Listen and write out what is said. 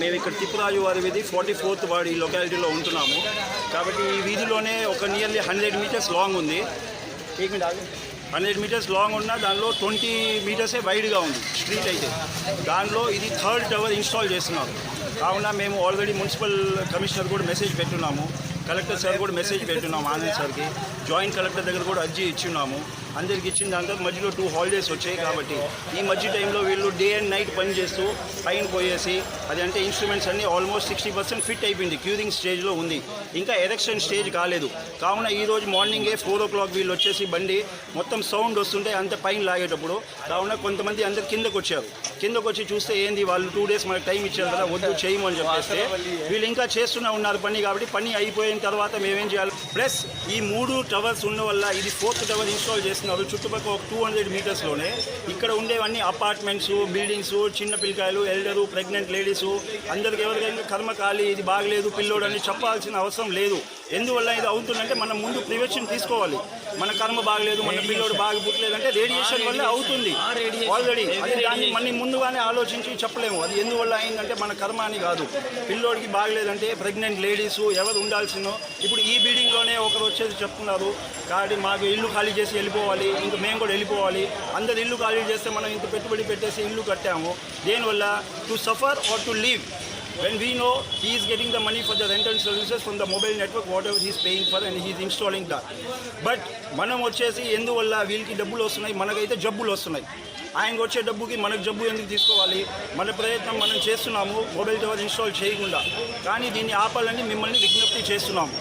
మేము ఇక్కడ తిప్పురాజు వారి వీధి ఫార్టీ ఫోర్త్ వార్డ్ ఈ లొకాలిటీలో ఉంటున్నాము. కాబట్టి ఈ వీధిలోనే ఒక నియర్లీ హండ్రెడ్ మీటర్స్ లాంగ్ ఉంది. హండ్రెడ్ మీటర్స్ లాంగ్ ఉన్న దానిలో ట్వంటీ మీటర్సే వైడ్గా ఉంది స్ట్రీట్ అయితే. దానిలో ఇది థర్డ్ టవర్ ఇన్స్టాల్ చేస్తున్నారు. కావున మేము ఆల్రెడీ మున్సిపల్ కమిషనర్ కూడా మెసేజ్ పెట్టున్నాము. కలెక్టర్ సార్ కూడా మెసేజ్ పెట్టున్నాము ఆనంద్ సార్కి. జాయింట్ కలెక్టర్ దగ్గర కూడా అర్జీ ఇచ్చున్నాము అందరికి ఇచ్చిన దాంతో మధ్యలో టూ హాలిడేస్ వచ్చాయి కాబట్టి ఈ మధ్య టైంలో వీళ్ళు డే అండ్ నైట్ పని చేస్తూ పైన పోయేసి అది అంటే ఇన్స్ట్రుమెంట్స్ అన్ని ఆల్మోస్ట్ సిక్స్టీ పర్సెంట్ ఫిట్ అయిపోయింది. క్యూరింగ్ స్టేజ్లో ఉంది. ఇంకా ఎరెక్షన్ స్టేజ్ కాలేదు. కావున ఈరోజు మార్నింగే ఫోర్ ఓ క్లాక్ వీళ్ళు వచ్చేసి బండి మొత్తం సౌండ్ వస్తుంటే అంత పైన లాగేటప్పుడు కావున కొంతమంది అందరు కిందకు వచ్చారు. కిందకు వచ్చి చూస్తే ఏంది వాళ్ళు టూ డేస్ మనకు టైం ఇచ్చారు కదా వద్దు చేయమని చెప్పేస్తే వీళ్ళు ఇంకా చేస్తూనే ఉన్నారు పని కాబట్టి పని అయిపోయిన తర్వాత మేమేం చేయాలి? ప్లస్ ఈ మూడు టవర్స్ ఉన్న వల్ల ఇది ఫోర్త్ టవర్ ఇన్స్టాల్ చేస్తున్నారు. చుట్టుపక్కల ఒక టూ హండ్రెడ్ మీటర్స్లోనే ఇక్కడ ఉండేవన్నీ అపార్ట్మెంట్స్ బిల్డింగ్స్ చిన్న పిల్లకాయలు ఎల్డరు ప్రెగ్నెంట్ లేడీస్ అందరికి ఎవరికైనా కర్మకాలి ఇది బాగలేదు పిల్లోడు అని చెప్పాల్సిన అవసరం లేదు. ఎందువల్ల ఇది అవుతుందంటే మనం ముందు ప్రివెన్షన్ తీసుకోవాలి. మన కర్మ బాగలేదు మన పిల్లోడు బాగా పుట్టలేదంటే రేడియేషన్ వల్ల అవుతుంది. ఆల్రెడీ అది దాన్ని మనం ముందుగానే ఆలోచించి చెప్పలేము. అది ఎందువల్ల అయిందంటే మన కర్మ అని కాదు. పిల్లోడికి బాగలేదంటే ప్రెగ్నెంట్ లేడీస్ ఎవరు ఉండాల్సిందో. ఇప్పుడు ఈ బిల్డింగ్లోనే ఒకరు వచ్చేసి చెప్తున్నారు. కాబట్టి మాకు ఇల్లు ఖాళీ చేసి వెళ్ళిపోవాలి. ఇంక మేము కూడా వెళ్ళిపోవాలి. అందరు ఇల్లు ఖాళీ చేస్తే మనం ఇంత పెట్టుబడి పెట్టేసి ఇల్లు కట్టాము. దేనివల్ల? To suffer or to leave when we know he is getting the money for the rental services from the mobile network whatever he is paying for and he is installing that. But మనం వచ్చేసి ఎందువల్ల వీళ్ళకి డబ్బులు వస్తున్నాయి? మనకైతే జబ్బులు వస్తున్నాయి. ఆయనకు వచ్చే డబ్బుకి మనకు జబ్బు ఎందుకు తీసుకోవాలి? మన ప్రయత్నం మనం చేస్తున్నాము. మొబైల్ టవర్ ఇన్స్టాల్ చేయకుండా. కానీ దీన్ని ఆపాలని మిమ్మల్ని విజ్ఞప్తి చేస్తున్నాము.